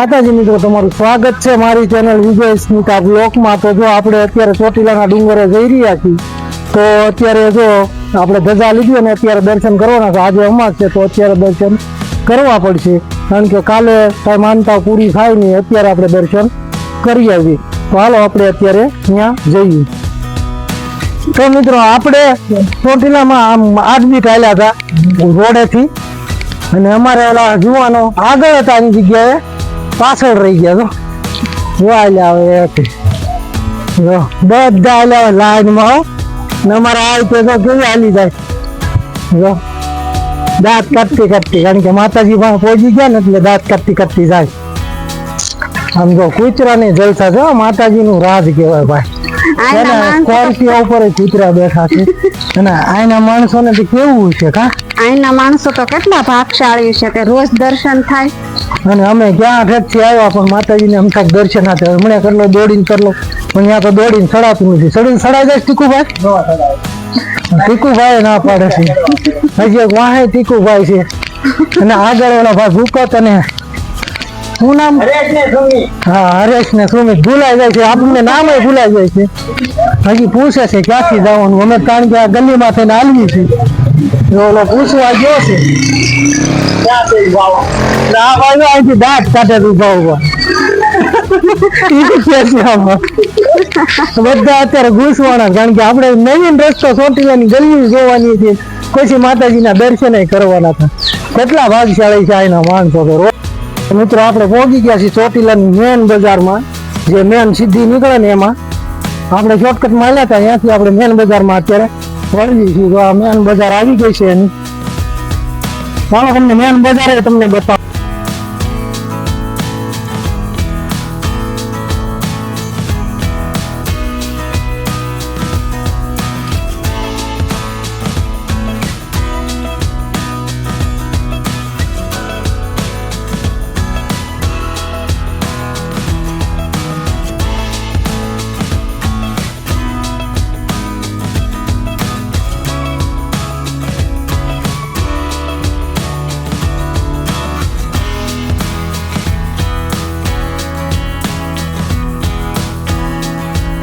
માતાજી મિત્રો, તમારું સ્વાગત છે મારી ચેનલ વિજય સ્મિતા બ્લોકમાં તો જો આપણે અત્યારે ચોટીલાના ડુંગરે જઈ રહ્યા છીએ, તો અત્યારે જો આપણે ધજા લીધી અને અત્યારે દર્શન કરવાના છે. આજે અમાસ છે, તો અત્યારે દર્શન કરવા પડશે. કારણ કે કાલે કાંઈ માનતા પૂરી થાય નહીં, અત્યારે આપણે દર્શન કરી આવીએ. તો હાલો આપણે અત્યારે ત્યાં જઈએ. તો મિત્રો, આપણે ચોટીલામાં આમ આદમી ચાલ્યા હતા રોડેથી. અને અમારે ઓલા જુવાનો આગળ હતા એની જગ્યાએ. પાછળ રહી ગયા તો જોવા આવે એક. જો, બધા આલ્યા લાઈનમાં. ને અમારે આ રીતે તો કેવી હાલી જાય. જો, દાંત કાઢતી કાઢતી કારણ કે માતાજી પાસે પહોંચી ગયા ને એટલે દાંત કાઢતી કાઢતી જાય. આમ જો કૂતરાની જલસા છે માતાજીનું રાજ કહેવાય ભાઈ. આયના માણસો સ્કોર્પિયો ઉપર કૂતરા બેઠા છે. અને આના માણસોને તો કેવું છે કા? આયના માણસો તો કેટલા ભાગશાળી છે કે રોજ દર્શન થાય. અને અમે ક્યાં ઠેકથી આવ્યા પણ માતાજીને અમથા દર્શન ના હમણાં કરલો દોડીને કરલો પણ ત્યાં તો દોડીને સડાતું નથી. ચડીને ચડાઈ જાય ટીકુભાઈ? ટીકુભાઈ ના પાડે છે. હજી એક વાહે ટીકુભાઈ છે. અને આગળ ઓલા ભાઈ ભૂકત અને શું નામ? હા હરેશ ને સુમિત ભૂલાઈ જાય છે. આપણને નામ ભૂલાઈ જાય છે. હજી પૂછે છે ક્યાંથી જવાનું? અમે કારણ કે આ ગલીમાં થઈને હાલવી છે ઓલો પૂછવા ગયો છે. અહીંથી દાંત કાઢે. બધા અત્યારે ઘૂસવાના કારણ કે આપણે નવીન રસ્તો ચોટીલાની ગલી જોવાની છે. પછી માતાજીના દર્શન કરવાના હતા. કેટલા ભાગશાળી છે આના માણસો તો. મિત્રો આપણે પહોંચી ગયા છીએ ચોટીલાની મેન બજારમાં. જે મેન સીધી નીકળે ને એમાં. આપણે શોર્ટકટ મળ્યા હતા, ત્યાંથી આપણે મેન બજારમાં અત્યારે વળવી છીએ. તો આ મેન બજાર આવી ગઈ છે એની. ચાલો તમને મેન બજાર તમને બતાવો.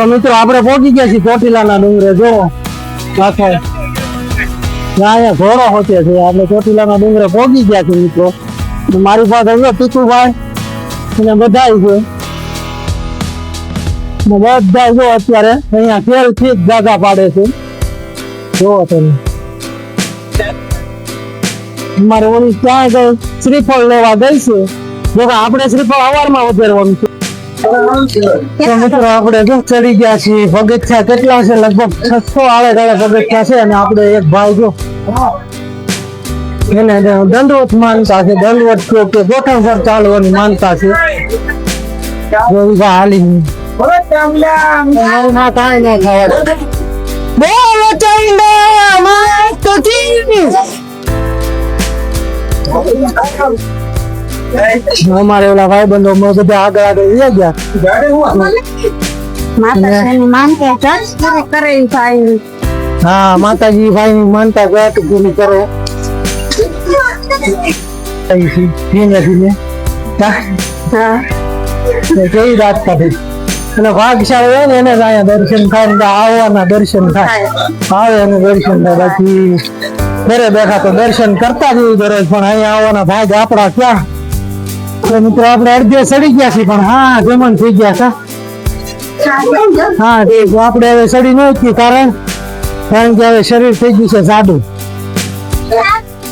તો મિત્રો આપણે પહોંચી ગયા છીએ ચોટીલાના ડુંગરે, જો. આખો અહીંયા ઘોડો હોતે છે, આપણે ચોટીલાના ડુંગરે પહોંચી ગયા છીએ મિત્રો. મારી પાસે જો ટીકુભાઈ અને બધા છે. બધા જો અત્યારે અહીંયા ખેલથી જાગા પાડે છે. જોવો તમે. મારે ઓલી ક્યાં ગઈ શ્રીફળ લેવા ગઈ છે? જો આપણે શ્રીફળ અવારમાં વધારવાનું છે. તો મિત્રો આપણે જો ચડી ગયા છીએ. પગથિયા કેટલા છે? લગભગ છસો આડે ગાળે પગથિયા છે અને આપણે એક ભાઈ જો એને દંડવત માનતા છે. દંડવત કયો કે ગોઠણ પર ચાલવાની માનતા છે. હાલી ના કાંઈ ના ખાવા. બોલો માતજી અમારે ઓલા ભાઈ બંધો બધા આગળ આગળ લઈ ગયા. માતાજીની માનતા જજ પૂરી કરે ઈ હા માતાજી ભાઈ ની માનતા ગાત પૂરી કરો. ધીમે ધીમે હા, હા. તો કેવી રાત કાઢી અને ભાગશાળી હોય ને એને જ અહીંયા દર્શન થાય ને આવવાના દર્શન થાય. આવે અને દર્શન થાય. બાકી ઘરે બેઠા તો દર્શન કરતા જ દરરોજ. પણ અહીંયા આવવાના ભાગ આપણા ક્યાં? તો મિત્રો આપણે અડધે સડી ગયા છીએ, પણ હા, જમણ થઈ ગયા હતા. હા, તે આપણે હવે સડી ન ઉઠી કારણ કારણ કે હવે શરીર થઈ ગયું છે જાડું.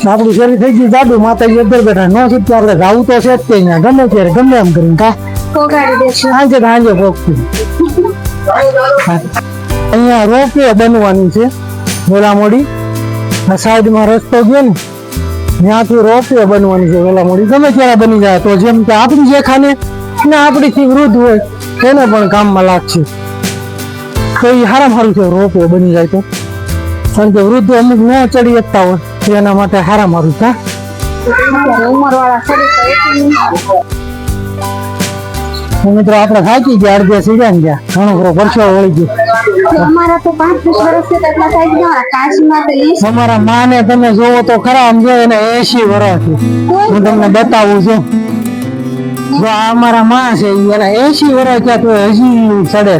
આપણું શરીર થઈ ગયું જાડું, માતાજી અંદર બેઠા ન છૂટતું આપણે જાવું તો છે જ તે અહીંયા ગમે ત્યારે, ગમે એમ કરીને કા? સાંજે સાંજે પોગતું અહીંયા રોપવે બનવાનું છે વેલામોડી આ સાઈડમાં રસ્તો ગયો ને ત્યાંથી રોપવે બનવાની છે વેલામોડી ગમે ત્યારે બની જાય, તો જેમ કે આપણી જે ખાને ને આપણીથી વૃદ્ધ હોય, તેને પણ કામમાં લાગશે. તો એ હારામ સારું છે રોપવે બની જાય તો. કારણ કે વૃદ્ધો અમુક ન ચડી શકતા હોય એના માટે હારામ સારું છે મિત્રો, આપણે થાકી ગયા, અડધે સીડ્યા ગયા. ઘણો ખરો પરસેવો વળી ગયો. અમારા તો પાંચ વર્ષ એટલા થાય ગયા કાશીમાં તો ઈ તમારા માને તમે જોવો તો ખરા આમ જો એને એસી વર્ષ હું તમને બતાવું છું. જો આ અમારા માં છે એના એસી વર્ષ થયા તો હજી ચડે.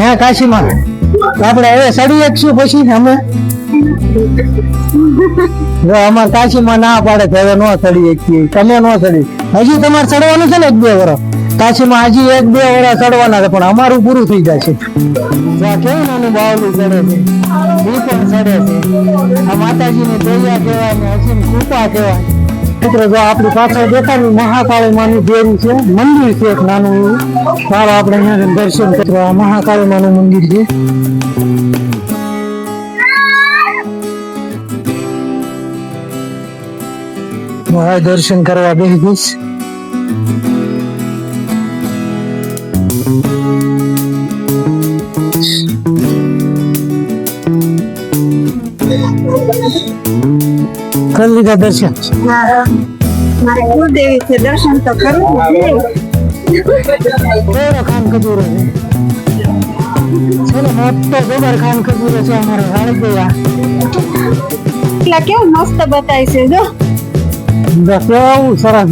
હા કાશી માં આપડે છું કાશીમાં? આપણે હવે સડી શકશું પછી અમે? જો અમાર કાશીમાં ના પાડે તો હવે નો ચડી શકીએ. તમે નો સડી હજી તમારે ચડવાનું છે ને એક બે વર્ષ? કાશીમાં હજી એક બે વર્ષ ચડવાના છે, પણ અમારું પૂરું થઈ જાય છે. કેવું નાનું બાવલું ચડે છે? ઈ પણ ચડે છે. આ માતાજીની દયા કહેવાય ને હસીન કૃપા કહેવાય. જો આપણી પાછળ દેખાડ્યું મહાકાળી માનું દેરું છે, મંદિર છે એક નાનું એવું. સારું આપણે અહીંયા દર્શન કરવા મહાકાળી માનું મંદિર છે. દર્શન કરવા બેસી જઈશ કરી લીધા દર્શન? મારે છે દર્શન તો કરવું જ છે. કેવડો ખાન ખજૂરો છે? છે મોટો ગોબર ખાન ખજૂરો છે અમારો રાણી ગયા કેવું મસ્ત બતાય છે જો. કેવું સરસ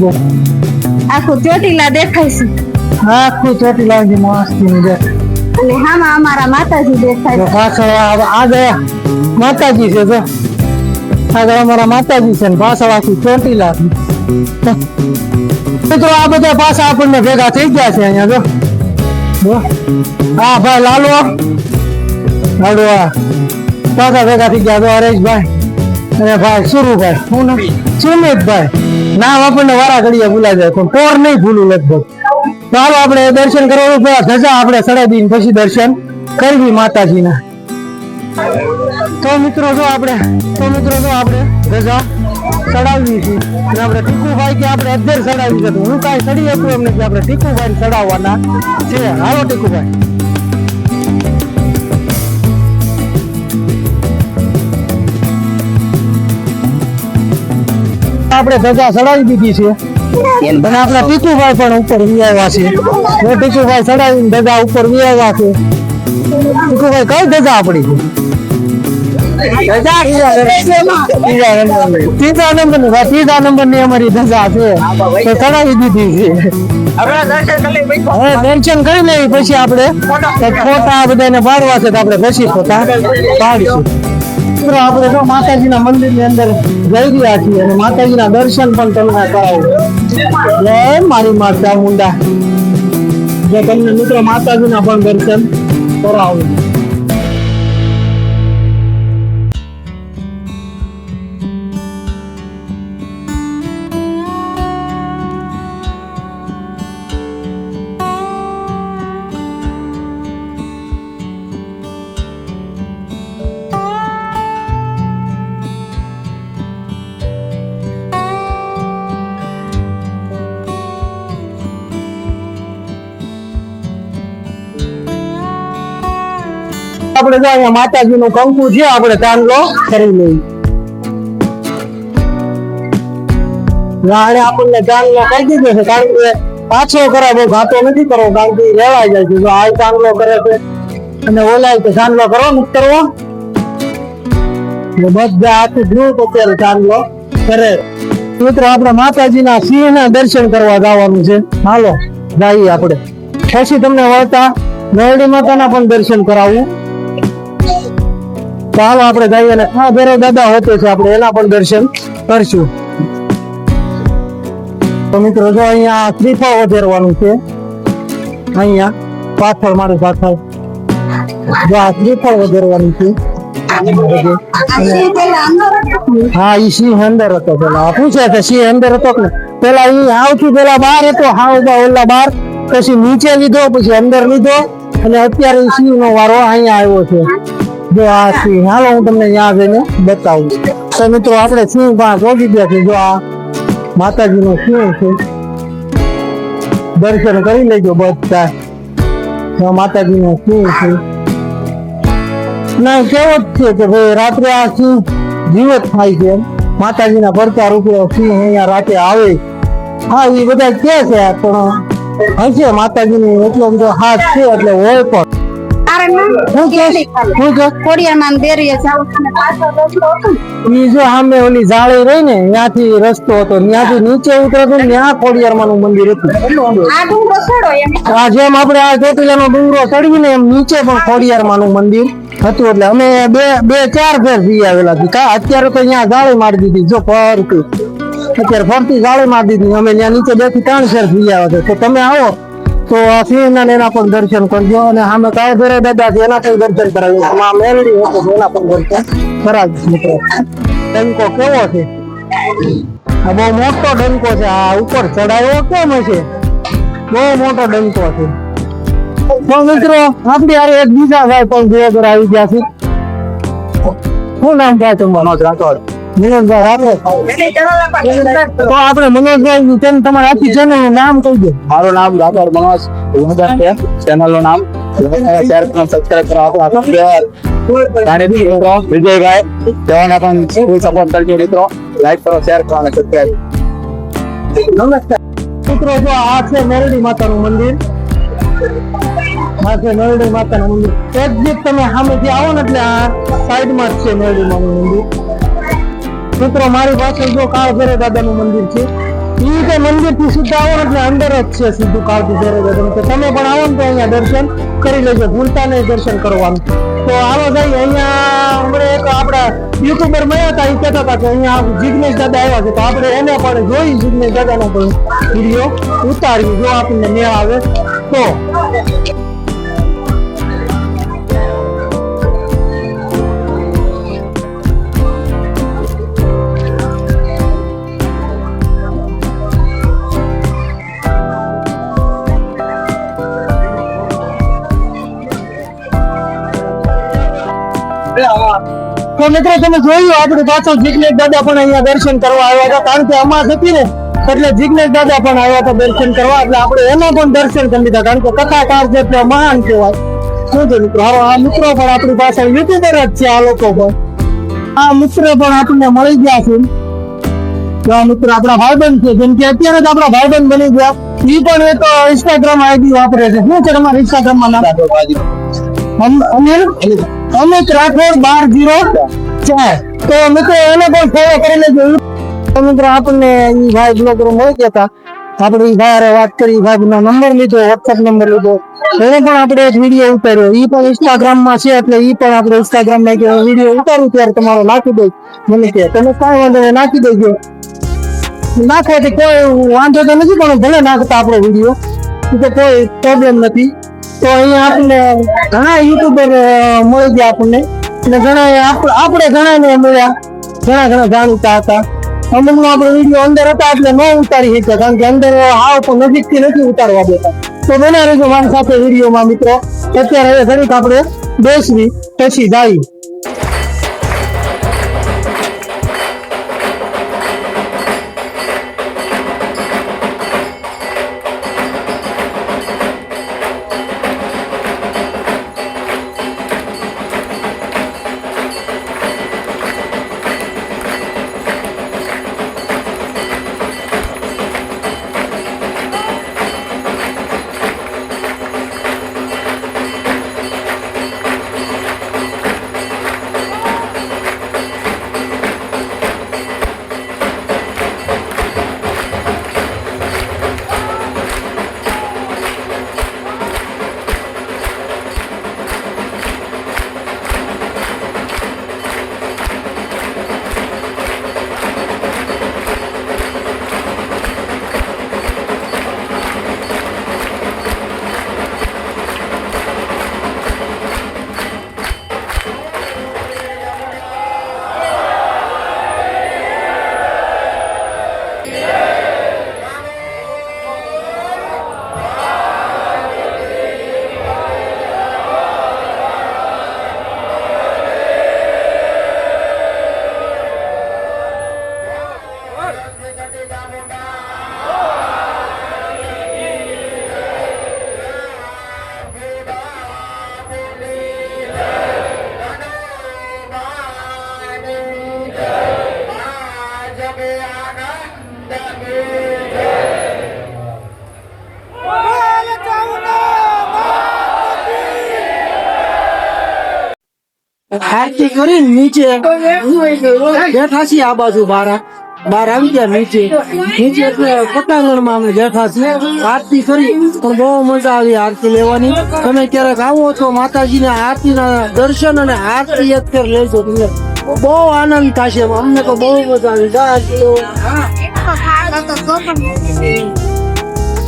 આખું ચોટીલા દેખાય છે. આખું ચોટી લાગી મસ્તી છે અને હામાં અમારા માતાજી દેખાય પાછળ આ આ ગયા માતાજી છે જો. આગળ અમારા માતાજી છે ને પાછળ આખી ચોટી લાગી. મિત્રો આ બધા પાછા આપણને ભેગા થઈ ગયા છે અહીંયા જો. હા ભાઈ લાલો. લાડવા પાછા ભેગા થઈ ગયા તો હરેશભાઈ. અને ભાઈ સુરુભાઈ. શું નામ? સુમિતભાઈ. નામ આપણને વારા ઘડીએ ભૂલાઈ જાય પણ કોર નહીં ભૂલું લગભગ. ચાલો આપણે દર્શન કરવાનું પેલા ધજા આપણે ચડાવી પછી દર્શન કરવી માતાજીના. તો મિત્રો જો આપણે, તો મિત્રો જો આપણે ધજા ચડાવી છે અને આપણે ટીકુભાઈ કે આપણે અધેર ચડાવી છે હું કાંઈ ચડી શકું એમ નથી આપણે ટીકુભાઈ ચડાવવાના છે. હાલો ટીકુભાઈ. આપણે ધજા ચડાવી દીધી છે. અને આપણા ટીકુભાઈ પણ ઉપર વિયાવા છે. જો ટીકુભાઈ ચડાવીને ધજા ઉપર વિયાવા છે. ટીકુભાઈ કઈ ધજા આપણી નંબરની ભાઈ, અમારી ધજા છે. તો ચડાવી દીધી છે. દર્શન કરી લેવી પછી આપણે. ફોટા બધાને પાડવા છે તો આપણે પછી ફોટા પાડીશું. મિત્રો, આપણે તો માતાજીના મંદિરની અંદર જઈ રહ્યા અને માતાજીના દર્શન પણ તમને કરાવો. જય મારી માતા, મુંડા. જે તમને મિત્રો, માતાજીના પણ દર્શન કરાવું. આપણે જો અહીંયા માતાજી નું કંકુ છે, આપણે ચાંદલો કરી લઈએ. રાણે આપણને ચાંદલો કરી દીધો છે, કારણ કે પાછો કરા બહુ ઘાતો નથી કરવો, કારણ કે રેવાઈ જાય છે. જો આ ચાંદલો કરે છે, અને ઓલાય તો ચાંદલો કરો, નથી કરવો. બધા બધા આખું તો અત્યારે ચાંદલો કરે. મિત્રો, આપણે માતાજીના સિંહ ના દર્શન કરવા જવાનું છે. હાલો, જઈએ આપણે. પછી તમને વળતા નરડી માતાના પણ દર્શન કરાવું. ચાલો આપણે જઈએ અને હા, ભેરવ દાદા હોતે છે આપણે. એના પણ દર્શન કરશું. તો મિત્રો, જો અહીંયા શ્રીફળ વધેરવાનું છે. અહીંયા પાછળ મારી પાછળ જો આ શ્રીફળ વધેરવાનું છે. હા, ઈ સિંહ અંદર હતો પેલા. પૂછે છે સિંહ અંદર હતો કે નહીં? પેલા ઈ આવથી પેલા બહાર હતો હાવ ઓલા બહાર. પછી નીચે લીધો, પછી અંદર લીધો. અને અત્યારે સિંહ નો વારો અહીંયા આવ્યો છે. જો આ સિંહ હાલો, હું તમને ત્યાં જઈને બતાવું. તો મિત્રો, આપણે સિંહ પાસે પહોંચી ગયા છે, જો આ માતાજીનો સિંહ છે. દર્શન કરી લેજો બધા. જો માતાજી સિંહ છે. ના, કેવો જ છે કે ભાઈ, રાત્રે આ સિંહ જીવત થાય છે માતાજીના પડતા રૂપે સિંહ અહીંયા રાતે આવે. હા, એ બધા કે છે, પણ હશે માતાજીની, એટલો બધો હાથ છે, એટલે હોય પણ. હું કે હું કે ખોડિયારમાં ને બેરીએ જાવું તમે પાછો રસ્તો હતો ને. ઈ જો સામે ઓલી જાળી રહી ને ત્યાંથી રસ્તો હતો ત્યાંથી નીચે ઉતરે તો ત્યાં નું મંદિર હતું. આ ડુંગરો ચડો એમ આ જેમ આપણે આ ચોટીલાનો ડુંગરો ચડીએ એમ નીચે પણ ખોડિયારમાં નું મંદિર હતું એટલે અમે બે બે ચાર ફેર જઈ આવેલા હતી કા અત્યારે તો અહીંયા જાળી મારી દીધી જો ફરતી. અત્યારે ફરતી જાળી મારી દીધી અમે ત્યાં નીચે બેથી ત્રણ ફેર જઈ આવ્યા તો તમે આવો. તો સિંહના એના પણ દર્શન કરજો અને સામે કાય ઘરે દાદા છે એના પણ દર્શન કરાવ્યું. આમાં મેલડી હતો એના પણ દર્શન. કરાવીશ મિત્રો. ડંકો કેવો છે? આ બહુ મોટો ડંકો છે. આ ઉપર ચડાયો કેમ છે બહુ મોટો ડંકો છે. તો મિત્રો, આપણે હારે એક બીજા ભાઈ પણ બે ઘર આવી ગયા છે. શું નામ થાય તમારું? રાઠોડ. તો આપણે મનોજભાઈ તેમ તમારા આખી ચેનલનું નામ કહી દો મારું નામ રાઠોડ મનોજ ગુણધર છે ચેનલનું નામ શેર કરો સબસ્ક્રાઇબ કરો આપણો આખો પ્લેયર જાણીતી મિત્રો વિજયભાઈ તેઓને પણ ફૂલ સપોર્ટ કરજો મિત્રો લાઈક કરો શેર કરો અને સબસ્ક્રાઇબ નમસ્કાર મિત્રો જો આ છે મેરડી માતાનું મંદિર આ છે મેરડી માતાનું મંદિર એક્ઝિટ તમે સામેથી આવો ને એટલે આ સાઈડમાં જ છે મેરડી માનું મંદિર મિત્રો, મારી પાસે જો કાળભૈરવ દાદાનું મંદિર છે એ કઈ મંદિરથી સીધા આવો એટલે અંદર જ છે સીધું કાળભૈરવ દાદાનું. તો તમે પણ આવો ને તો અહીંયા દર્શન કરી લેજો ભૂલતા નહીં દર્શન કરવાનું. તો આવો ભાઈ અહીંયા હમણાં એક આપણા યુટ્યુબર મળ્યા હતા એ કહેતા હતા કે અહીંયા જિગ્નેશ દાદા આવ્યા છે, તો આપણે એને પણ જોઈ જિગ્નેશ દાદાનો પણ વીડિયો ઉતારી જો આપણને મેળ આવે તો. તો મિત્રો તમે જોયું આપણે પાછળ જીગ્નેશ દાદા પણ અહીંયા દર્શન કરવા આવ્યા હતા. કારણ કે અમાસ હતી ને એટલે જીગ્નેશ દાદા પણ આવ્યા હતા દર્શન કરવા. એટલે આપણે એના પણ દર્શન કરી લીધા. કારણ કે કથાકાર છે એટલે મહાન કહેવાય. શું છે મિત્રો? હવે આ મિત્રો પણ આપણી પાસે યુટ્યુબર જ છે આ લોકો પણ. આ મિત્ર પણ આપણને મળી ગયા છે. આ મિત્ર આપણા ભાઈબંધ છે. જેમ કે અત્યારે જ આપણા ભાઈબંધ બની ગયા. એ પણ એક ઇન્સ્ટાગ્રામ આઈડી વાપરે છે. શું છે તમારા ઇન્સ્ટાગ્રામમાં નામ? અનિલ અમિત રાઠોડ બાર જીરો ચાર તો મિત્રો એને પણ ફોલો કરી લેજો. તો મિત્રો આપણને ઈ ભાઈ બ્લોગર મળી ગયા હતા આપણે ઈ ભાઈ હારે વાત કરી ભાઈ નો નંબર લીધો વોટ્સએપ નંબર લીધો. એને પણ આપણે એક વીડિયો ઉતાર્યો. ઈ પણ ઇન્સ્ટાગ્રામમાં છે, એટલે ઈ પણ આપણે ઇન્સ્ટાગ્રામમાં એક વીડિયો ઉતારું ત્યારે તમારો નાખી દઈશ. મને કે તમે કાંઈ વાંધો નહીં, નાખી દેજો. નાખો તો કોઈ વાંધો તો નથી, પણ ભલે નાખતા આપણો વીડિયો તો કોઈ પ્રોબ્લેમ નથી. તો અહીંયા આપણને ઘણા યુટ્યુબર મળી ગયા આપણને. અને ઘણા આપણે ઘણા ને મળ્યા. ઘણા ઘણા જાણીતા હતા. અમુક નો આપણે વીડિયો અંદર હતા એટલે ન ઉતારી શક્યા, કારણ કે અંદર આવ પણ નજીકથી નથી ઉતારવા દેતા. તો બના રહેજો મારી સાથે વિડીયોમાં, મિત્રો. અત્યારે હવે ઘડીક આપણે બેસવી, પછી જાય આરતી કરી નીચે. બેઠા છીએ આ બાજુ બાર. બાર આવી ગયા નીચે. નીચે એટલે પટાંગણમાં અમે બેઠા છીએ. આરતી કરી પણ બહુ મજા આવી આરતી લેવાની. તમે ક્યારેક આવો છો આરતી ના દર્શન અને આરતી એક લેજો તમને બહુ આનંદ થશે અમને તો બહુ મજા આવી.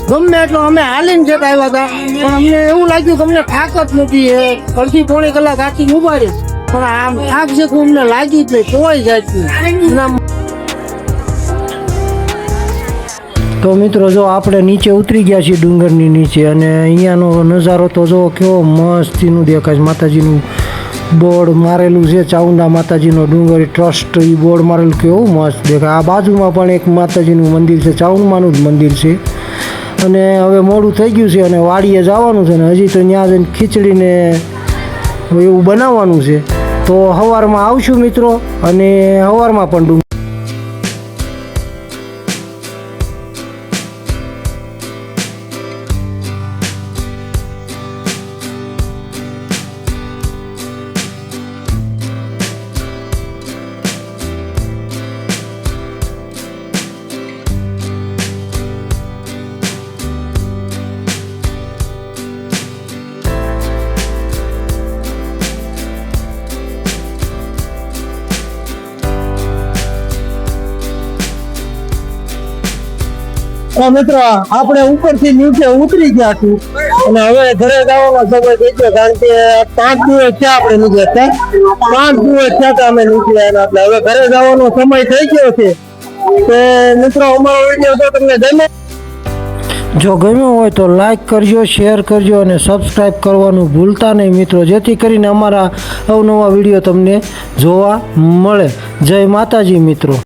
ગમે એટલો અમે હાલીને જતા આવ્યા હતા. પણ અમને એવું લાગ્યું કે અમને થાક જ નથી. અડધી પોણી કલાક આખી ઉભારી પણ આમ તો અમને લાગી જ નહીં કોઈ તો મિત્રો, જો આપણે નીચે ઉતરી ગયા છીએ ડુંગરની નીચે અને અહીંયાનો નજારો તો જો કેવો મસ્તીનું દેખાય છે. માતાજીનું બોર્ડ મારેલું છે, ચાઉંડા માતાજીનો ડુંગર ટ્રસ્ટ, એ બોર્ડ મારેલું કેવું મસ્ત દેખાય. આ બાજુમાં પણ એક માતાજીનું મંદિર છે ચાઉંડમાનું જ મંદિર છે. અને હવે મોડું થઈ ગયું છે અને વાડીએ જવાનું છે ને હજી તો ત્યાં જઈને ખીચડીને એવું બનાવવાનું છે. તો સવારમાં આવશું મિત્રો અને સવારમાં પણ તો મિત્રો, આપણે ઉપરથી નીચે ઉતરી ગયા છું અને હવે ઘરે જવાનો સમય થઈ ગયો કારણ કે પાંચ દિવસ છે આપણે નીકળ્યા હતા પાંચ દિવસ થયા હતા અમે એના એટલે હવે ઘરે જવાનો સમય થઈ ગયો છે. તો મિત્રો, અમારો વીડિયો તો તમને ગમે જો ગમ્યો હોય તો લાઈક કરજો, શેર કરજો અને સબસ્ક્રાઈબ કરવાનું ભૂલતા નહીં મિત્રો. જેથી કરીને અમારા અવનવા વીડિયો તમને જોવા મળે. જય માતાજી મિત્રો.